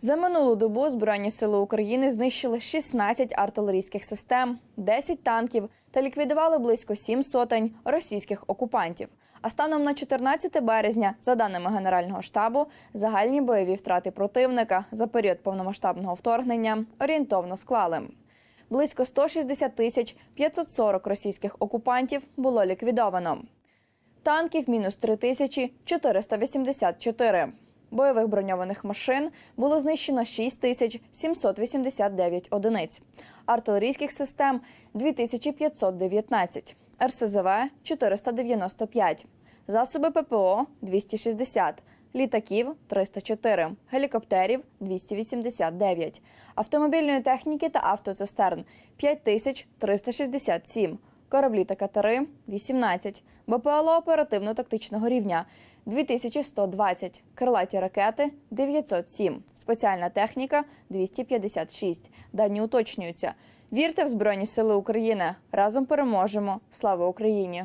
За минулу добу Збройні сили України знищили 16 артилерійських систем, 10 танків та ліквідували близько 7 сотень російських окупантів. А станом на 14 березня, за даними Генерального штабу, загальні бойові втрати противника за період повномасштабного вторгнення орієнтовно склали. Близько 160 тисяч 540 російських окупантів було ліквідовано. Танків мінус 3484. Бойових броньованих машин було знищено 6789 одиниць. Артилерійських систем 2519. РСЗВ 495. Засоби ППО 260. Літаків 304, гелікоптерів 289, автомобільної техніки та автоцистерн 5367, кораблі та катери 18, БПЛО оперативно-тактичного рівня 2120, крилаті ракети 907, спеціальна техніка 256. Дані уточнюються. Вірте в Збройні Сили України. Разом переможемо. Слава Україні!